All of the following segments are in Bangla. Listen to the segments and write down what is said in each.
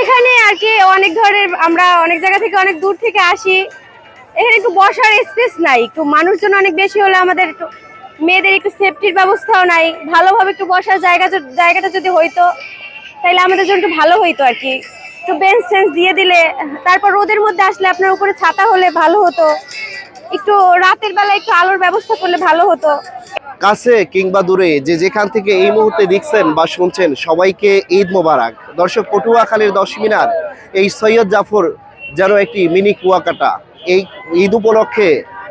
এখানে আর কি অনেক ধরনের আমরা অনেক জায়গা থেকে অনেক দূর থেকে আসি। এখানে একটু বসার স্পেস নাই, একটু মানুষজন অনেক বেশি হলে আমাদের একটু মেয়েদের একটু সেফটির ব্যবস্থাও নাই। ভালোভাবে একটু বসার জায়গা জায়গাটা যদি হইতো তাহলে আমাদের জন্য একটু ভালো হইতো আর কি। একটু বেঞ্চ টেঞ্চ দিয়ে দিলে, তারপর রোদের মধ্যে আসলে আপনার উপরে ছাতা হলে ভালো হতো। একটু রাতের বেলা একটু আলোর ব্যবস্থা করলে ভালো হতো। কাছে কিংবা দূরে যে যেখান থেকে এই মুহূর্তে দেখছেন বা শুনছেন, সবাইকে ঈদ মোবারক। দর্শক, পটুয়াখালীর দশ মিনার, এই সৈয়দ জাফর যেন একটি মিনি কুয়াকাটা। এই ঈদ উপলক্ষে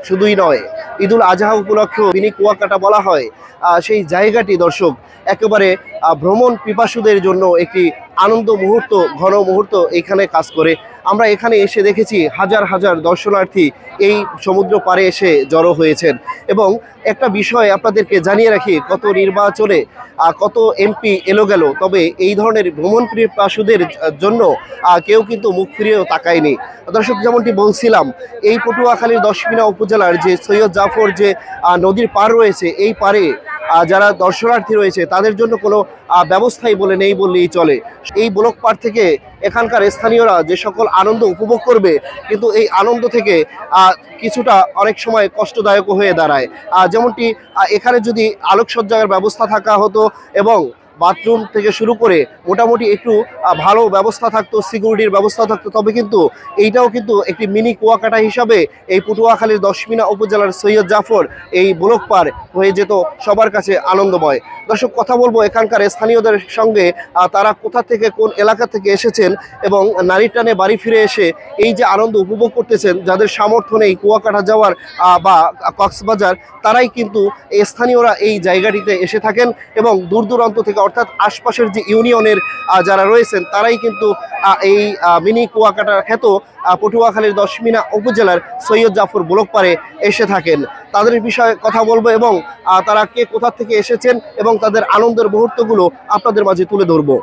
শুধুই নয় ঈদুল আজহা উপলক্ষেও মিনি কুয়াকাটা বলা হয়। সেই জায়গাটি দর্শক, একেবারে ভ্রমণ পিপাসুদের জন্য একটি আনন্দ মুহূর্ত, ঘন মুহূর্ত এখানে কাজ করে। আমরা এখানে এসে দেখেছি হাজার হাজার দর্শনার্থী এই সমুদ্র পাড়ে এসে জড়ো হয়েছেন। এবং একটা বিষয় আপনাদেরকে জানিয়ে রাখি, কত নির্বাচনে কত এমপি এলো গেল, তবে এই ধরনের ভ্রমণ পিপাসুদের জন্য কেউ কিন্তু মুখ ফিরিয়েও তাকায়নি। দর্শক, যেমনটি বলছিলাম, এই পটুয়াখালীর দশমিনা উপজেলার যে সৈয়দ জাফর যে নদীর পার রয়েছে, এই পারে যারা দর্শনার্থী রয়েছে, তাদের জন্য কোনো ব্যবস্থাই বলে নেই বললেই চলে। এই ব্লক পার থেকে এখানকার স্থানীয়রা যে সকল আনন্দ উপভোগ করবে, কিন্তু এই আনন্দ থেকে কিছুটা অনেক সময় কষ্টদায়ক হয়ে দাঁড়ায়। যেমনটি এখানে যদি আলোকসজ্জার ব্যবস্থা থাকা হতো এবং বাথরুম থেকে শুরু করে মোটামুটি একটু ভালো ব্যবস্থা থাকতো, সিকিউরিটির ব্যবস্থা থাকতো, তবে কিন্তু এইটাও কিন্তু একটি মিনি কুয়াকাটা হিসাবে এই পটুয়াখালীর দশমিনা উপজেলার সৈয়দ জাফর এই ব্লক পার হয়ে যেত সবার কাছে আনন্দময়। দর্শক, কথা বলব এখানকার স্থানীয়দের সঙ্গে তারা কোথা থেকে কোন এলাকা থেকে এসেছেন এবং নারীর টানে বাড়ি ফিরে এসে এই যে আনন্দ উপভোগ করতেছেন, যাদের সামর্থ্য নেই কুয়াকাটা যাওয়ার বা কক্সবাজার, তারাই কিন্তু স্থানীয়রা এই জায়গাটিতে এসে থাকেন এবং দূর দূরান্ত থেকে অর্থাৎ আশপাশের যে ইউনিয়নের যারা রয়েছেন, তারাই কিন্তু এই মিনি কুয়াকাটা খ্যাত পটুয়াখালীর দশমিনা উপজেলার সৈয়দ জাফর ব্লক পারে এসে থাকেন। তাদের বিষয়ে কথা বলব এবং তারা কে কোথা থেকে এসেছেন এবং তাদের আনন্দের মুহূর্তগুলো আপনাদের মাঝে তুলে ধরবো।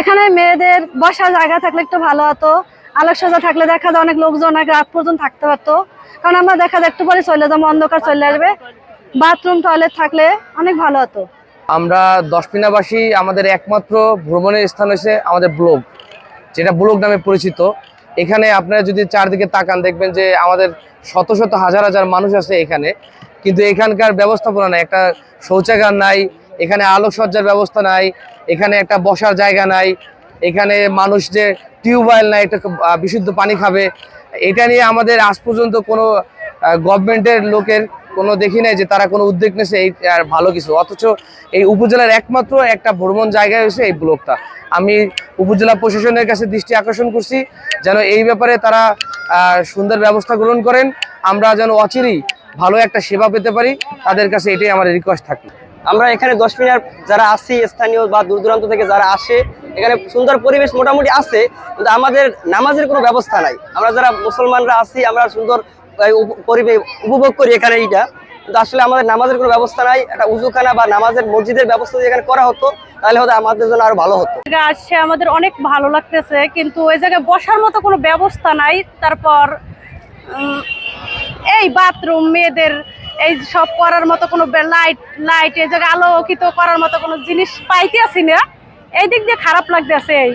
এখানে মেয়েদের বসার জায়গা থাকলে একটু ভালো হতো, আলোকসজ্জা থাকলে দেখা যায় অনেক লোকজন অনেক রাত পর্যন্ত থাকতে পারতো। কারণ আমরা দেখা যায় একটু পরে চলে যাব, অন্ধকার চলে আসবে। বাথরুম, টয়লেট থাকলে অনেক ভালো হতো। আমরা দশপিনাবাসী আমাদের একমাত্র ভ্রমণের স্থান হচ্ছে আমাদের ব্লগ, যেটা ব্লগ নামে পরিচিত। এখানে আপনারা যদি চারদিকে তাকান, দেখবেন যে আমাদের শত শত হাজার হাজার মানুষ আছে এখানে। কিন্তু এখানকার ব্যবস্থাপনা নাই, একটা শৌচাগার নাই, এখানে আলোকসজ্জার ব্যবস্থা নাই, এখানে একটা বসার জায়গা নাই, এখানে মানুষ যে টিউবওয়েল নাই, একটা বিশুদ্ধ পানি খাবে। এটা নিয়ে আমাদের আজ পর্যন্ত কোনো গভর্নমেন্টের লোকের কোনো দেখি নাই যে তারা কোনো উদ্যোগ নিয়েছে এই আর ভালো কিছু। অথচ এই উপজেলার একমাত্র একটা ভ্রমণ জায়গা হয়েছে এই ব্লকটা। আমি উপজেলা প্রশাসনের কাছে দৃষ্টি আকর্ষণ করছি যেন এই ব্যাপারে তারা সুন্দর ব্যবস্থা গ্রহণ করেন। আমরা যেন অচিরেই ভালো একটা সেবা পেতে পারি, তাদের কাছে এটাই আমার রিকোয়েস্ট থাকে আমরা এখানে দশ মিনার যারা আসি স্থানীয় বা দূর দূরান্ত থেকে যারা আসে, এখানে সুন্দর পরিবেশ মোটামুটি আছে, কিন্তু আমাদের নামাজের কোনো ব্যবস্থা নাই। আমরা যারা মুসলমানরা আছি, আমরা সুন্দর উপভোগ করি এখানে এইটা। কিন্তু আসলে আমাদের নামাজের কোনো ব্যবস্থা নাই। একটা উজুখানা বা নামাজের মসজিদের ব্যবস্থা যদি এখানে করা হতো, তাহলে হয়তো আমাদের জন্য আরও ভালো হতো। আসছে, আমাদের অনেক ভালো লাগতেছে, কিন্তু ওই জায়গায় বসার মতো কোনো ব্যবস্থা নাই। তারপর এই বাথরুম, মেয়েদের এই সব করার মতো কোনো লাইট লাইট এই জায়গায় আলোকিত করার মতো কোনো জিনিস পাইতে আসি না। এই দিক দিয়ে খারাপ লাগতেছে এই।